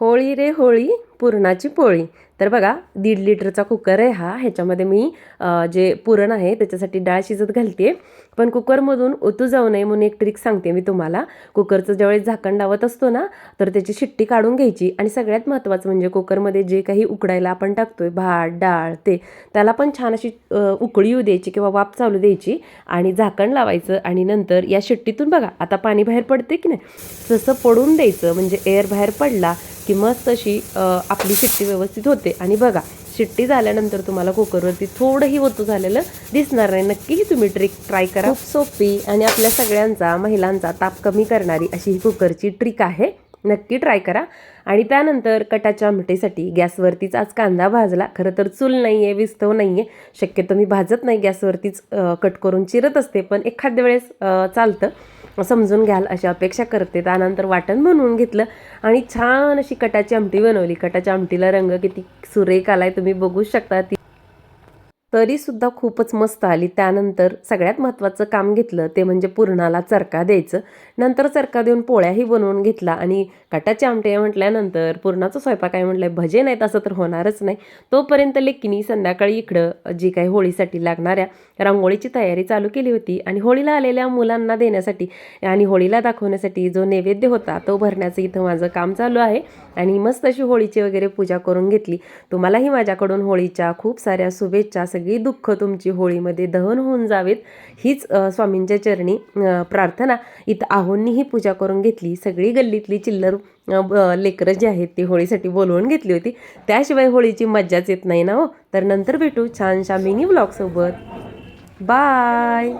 होळी रे होळी पुरणाची पोळी. तर बघा दीड लिटरचा कुकर आहे हा. ह्याच्यामध्ये मी जे पुरण आहे त्याच्यासाठी डाळ शिजत घालते पण कुकरमधून ओतू जाऊ नये म्हणून एक ट्रिक सांगते मी तुम्हाला. कुकरचं ज्यावेळेस झाकण लावत असतो ना तर त्याची शिट्टी काढून घ्यायची. आणि सगळ्यात महत्त्वाचं म्हणजे कुकरमध्ये जे काही उकडायला आपण टाकतोय भात डाळ ते त्याला पण छान अशी उकळी येऊ द्यायची किंवा वाफ चालू द्यायची आणि झाकण लावायचं आणि नंतर या शिट्टीतून बघा आता पाणी बाहेर पडते की नाही? तसं पडून द्यायचं म्हणजे एअर बाहेर पडला की मस्त अशी आपली शिट्टी व्यवस्थित होते. आणि बघा शिट्टी झाल्यानंतर तुम्हाला कुकरवरती थोडंही ओतू झालेलं दिसणार नाही. नक्की ही तुम्ही ट्रिक ट्राय करा. खूप सोपी आणि आपल्या सगळ्यांचा महिलांचा ताप कमी करणारी अशी ही कुकरची ट्रिक आहे. नक्की ट्राय करा. आणि त्यानंतर कटाच्या आमटीसाठी गॅसवरतीच आज कांदा भाजला. खरं तर चूल नाही आहे विस्तव नाही आहे शक्यतो मी भाजत नाही गॅसवरतीच कट करून चिरत असते पण एखाद्या वेळेस चालतं. समजून घ्याल अशी अपेक्षा करते. त्यानंतर वाटण बनवून घेतलं आणि छान अशी कटाची आमटी बनवली. कटाच्या आमटीला रंग किती सुरेख आलाय. तुम्ही बघू शकता. ती तरीसुद्धा खूपच मस्त आली. त्यानंतर सगळ्यात महत्त्वाचं काम घेतलं ते म्हणजे पुरणाला चरका द्यायचं. नंतर चरका देऊन पोळ्याही बनवून घेतला आणि कटाचे आमटे म्हटल्यानंतर पुरणाचं स्वयंपाक काय म्हटलंय भजे नाहीत असं तर होणारच नाही. तोपर्यंत लेकिनी संध्याकाळी इकडं जी काही होळीसाठी लागणाऱ्या रांगोळीची तयारी चालू केली होती आणि होळीला आलेल्या मुलांना देण्यासाठी आणि होळीला दाखवण्यासाठी जो नैवेद्य होता तो भरण्याचं इथं माझं काम चालू आहे आणि मस्त अशी होळीची वगैरे पूजा करून घेतली. तुम्हालाही माझ्याकडून होळीच्या खूप साऱ्या शुभेच्छा सगळी दुःख तुमची होळीमध्ये दहन होऊन जावेत. हीच स्वामींच्या चरणी प्रार्थना. इथं आहोंनीही पूजा करून घेतली. सगळी गल्लीतली चिल्लर लेकरं जी आहेत ती होळीसाठी बोलवून घेतली होती. त्याशिवाय होळीची मज्जाच येत नाही ना हो. तर नंतर भेटू छानशा मिनी ब्लॉगसोबत. बाय!